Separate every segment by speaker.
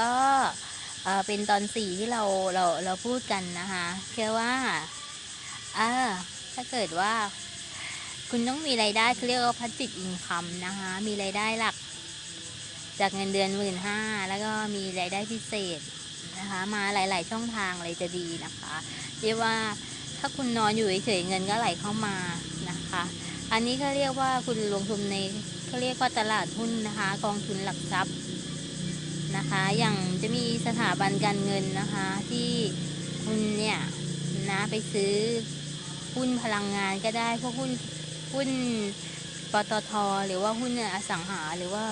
Speaker 1: ก็เป็นตอนสี่ที่เราเราเราพูดกันนะคะแค่ว่าอ่าถ้าเกิดว่า คุณต้องมีรายได้เขาเรียกว่าพัฒ i ิ e อินคัมนะคะ มีรายได้หลัก จากเงินเดือนหมื่นห้าแล้วก็มีรายได้พิเศษนะคะ มาหลาย ๆ ช่องทางเลยจะดีนะคะ เรียกว่าถ้าคุณนอนอยู่เฉยๆเงินก็ไหลเข้ามานะคะ อันนี้เขาเรียกว่าคุณลงทุนในเขาเรียกว่าตลาดหุ้นนะคะ กองทุนหลักทรัพย์ นะคะ อย่างจะมีสถาบันการเงินนะคะ ที่คุณเนี่ยนะไปซื้อหุ้นพลังงานก็ได้พวกหุ้นหุ้นปตทหรือว่าหุ้นอสังหาหรือว่า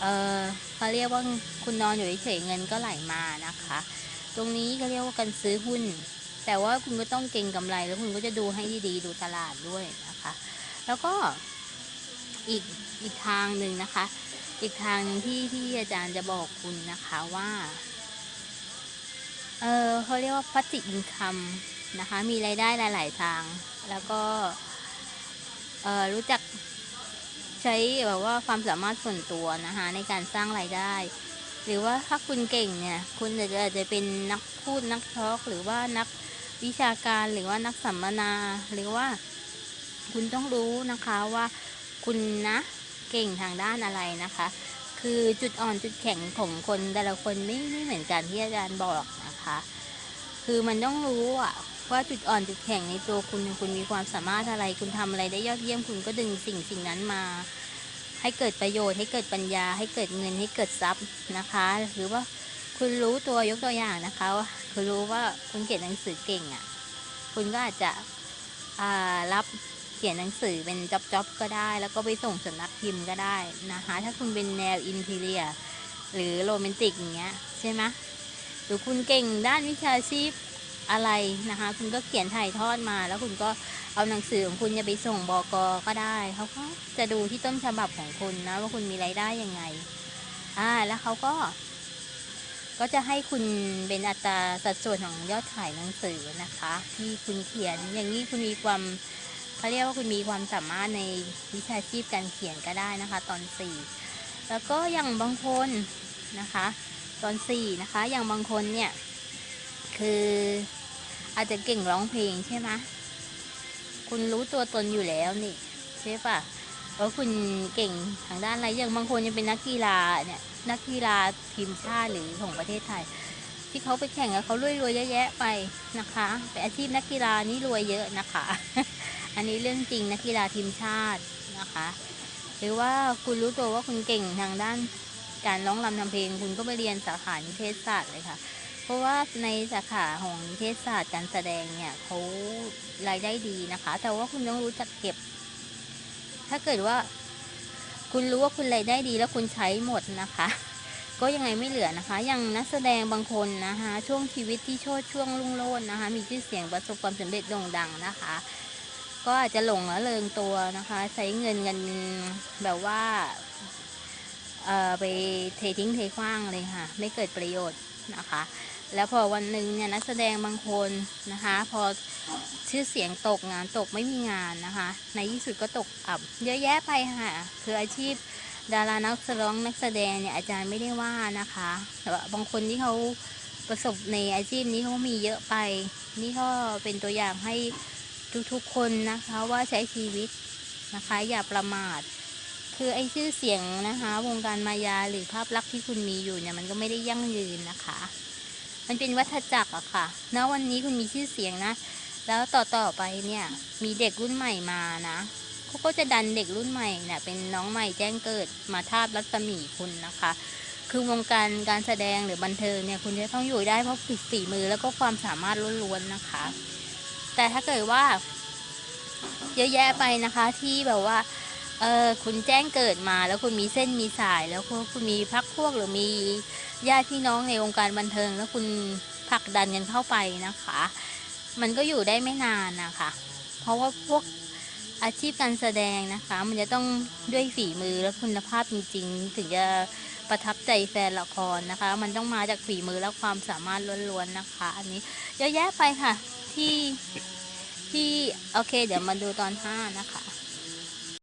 Speaker 1: เออเขาเรียกว่าคุณนอนอยู่เฉยเงินก็ไหลมานะคะ ตรงนี้เขาเรียกว่าการซื้อหุ้น แต่ว่าคุณก็ต้องเก็งกำไรแล้วคุณก็จะดูให้ดีๆดูตลาดด้วยนะคะ แล้วก็อีกอีกทางหนึ่งนะคะ อีกทางหนึ่งที่ที่อาจารย์จะบอกคุณนะคะว่า เออเขาเรียกว่าพัฒ i อินคัมนะคะ มีรายได้หลาย ๆ ทาง แล้วก็ เออรู้จักใช้แบบว่าความสามารถส่วนตัวนะคะ ในการสร้างรายได้ หรือว่าถ้าคุณเก่งเนี่ย คุณอาจจะอาจจะเป็นนักพูดนักทอล์กหรือว่านักวิชาการหรือว่านักสัมมนา หรือว่า คุณต้องรู้นะคะว่าคุณนะ เก่งทางด้านอะไรนะคะ คือจุดอ่อนจุดแข็งของคนแต่ละคนไม่ไม่เหมือนกันที่อาจารย์บอกนะคะ คือมันต้องรู้อะว่าจุดอ่อนจุดแข็งในตัวคุณคุณมีความสามารถอะไร คุณทำอะไรได้ยอดเยี่ยมคุณก็ดึงสิ่งสิ่งนั้นมา ให้เกิดประโยชน์ให้เกิดปัญญา ให้เกิดเงินให้เกิดทรัพย์นะคะ หรือว่าคุณรู้ตัวยกตัวอย่างนะคะว่าคุณรู้ว่าคุณเขียนหนังสือเก่งอะ่ะ คุณก็อาจจะรับ เขียนหนังสือเป็นจ็อบๆก็ได้ แล้วก็ไปส่งสำนักพิมพ์ก็ได้นะคะ ถ้าคุณเป็นแนวอินทีเรียหรือโรแมนติกอย่างเงี้ยใช่ไหมหรือคุณเก่งด้านวิชาชีพอะไรนะคะ คุณก็เขียนถ่ายทอดมา แล้วคุณก็เอาหนังสือของคุณจะไปส่งบกก็ได้เขาก็จะดูที่ต้นฉบับของคุณนะว่าคุณมีรายได้ยังไงอ่าแล้วเขาก็ ก็จะให้คุณเป็นอัตราสัดส่วนของยอดขายหนังสือนะคะ ที่คุณเขียนอย่างนี้คุณมีความ เขาเรียกว่าคุณมีความสามารถในวิชาชีพการเขียนก็ได้นะคะ ตอนสี่แล้วก็อย่างบางคนนะคะ ตอนสี่นะคะ อย่างบางคนเนี่ย คืออาจจะเก่งร้องเพลงใช่ไหมคุณรู้ตัวตนอยู่แล้วนี่ใช่ปะว่าคุณเก่งทางด้านอะไรอย่างบางคนยังเป็นนักกีฬาเนี่ยนักกีฬาทีมชาติหรือของประเทศไทย ที่เขาไปแข่งแล้วเขารวยรวยเยอะแยะไปนะคะแต่อาชีพนักกีฬานี่รวยเยอะนะคะ อันนี้เรื่องจริงนักกีฬาทีมชาตินะคะ หรือว่าคุณรู้ตัวว่าคุณเก่งทางด้านการร้องรำทำเพลง คุณก็ไปเรียนสาขานิเทศศาสตร์เลยค่ะ เพราะว่าในสาขาของนิเทศศาสตร์การแสดงเนี่ยเขารายได้ดีนะคะ แต่ว่าคุณต้องรู้จักเก็บ ถ้าเกิดว่า คุณรู้ว่าคุณรายได้ดีแล้วคุณใช้หมดนะคะ ก็ยังไงไม่เหลือนะคะ อย่างนักแสดงบางคนนะคะ ช่วงชีวิตที่โชดช่วงรุ่งโรจน์นะคะ มีชื่อเสียงประสบความสำเร็จโด่งดังนะคะ ก็อาจจะหลงละเริงตัวนะคะ ใช้เงินกันแบบว่าเอ่อไปเททิ้งเทขว้างเลยค่ะ ไม่เกิดประโยชน์นะคะ แล้วพอวันหนึ่งเนี่ยนักแสดงบางคนนะคะ พอชื่อเสียงตกงานตกไม่มีงานนะคะ ในที่สุดก็ตกอับ เยอะแยะไปค่ะ คืออาชีพดารานักร้องนักแสดงเนี่ยอาจารย์ไม่ได้ว่านะคะแต่ว่าบางคนที่เขาประสบในอาชีพนี้เขามีเยอะไป นี่ก็เป็นตัวอย่างให้ ทุกๆคนนะคะว่าใช้ชีวิตนะคะ อย่าประมาท คือไอ้ชื่อเสียงนะคะ วงการมายาหรือภาพลักษณ์ที่คุณมีอยู่เนี่ยมันก็ไม่ได้ยั่งยืนนะคะ มันเป็นวัฏจักรอะค่ะณวันนี้คุณมีชื่อเสียงนะ แล้วต่อต่อไปเนี่ยมีเด็กรุ่นใหม่มานะเขาก็จะดันเด็กรุ่นใหม่เนี่ยเป็นน้องใหม่แจ้งเกิดมาทาบรัศมีคุณนะคะคือวงการการแสดงหรือบันเทิงเนี่ยคุณจะต้องอยู่ได้เพราะฝีฝีมือแล้วก็ความสามารถล้วนๆนะคะ แต่ถ้าเกิดว่า เยอะแยะไปนะคะที่แบบว่าเออคุณแจ้งเกิดมาแล้วคุณมีเส้นมีสาย แล้วคุณมีพักพวกหรือมีญาติพี่น้องในวงการบันเทิง แล้วคุณผลักดันกันเข้าไปนะคะ มันก็อยู่ได้ไม่นานนะคะ เพราะว่าพวกอาชีพการแสดงนะคะ มันจะต้องด้วยฝีมือและคุณภาพจริง ๆ ถึงจะ ประทับใจแฟนละครนะคะ มันต้องมาจากฝีมือและความสามารถล้วนๆนะคะ อันนี้เยอะแยะไปค่ะที่ที่โอเค เดี๋ยวมาดูตอนห้านะคะ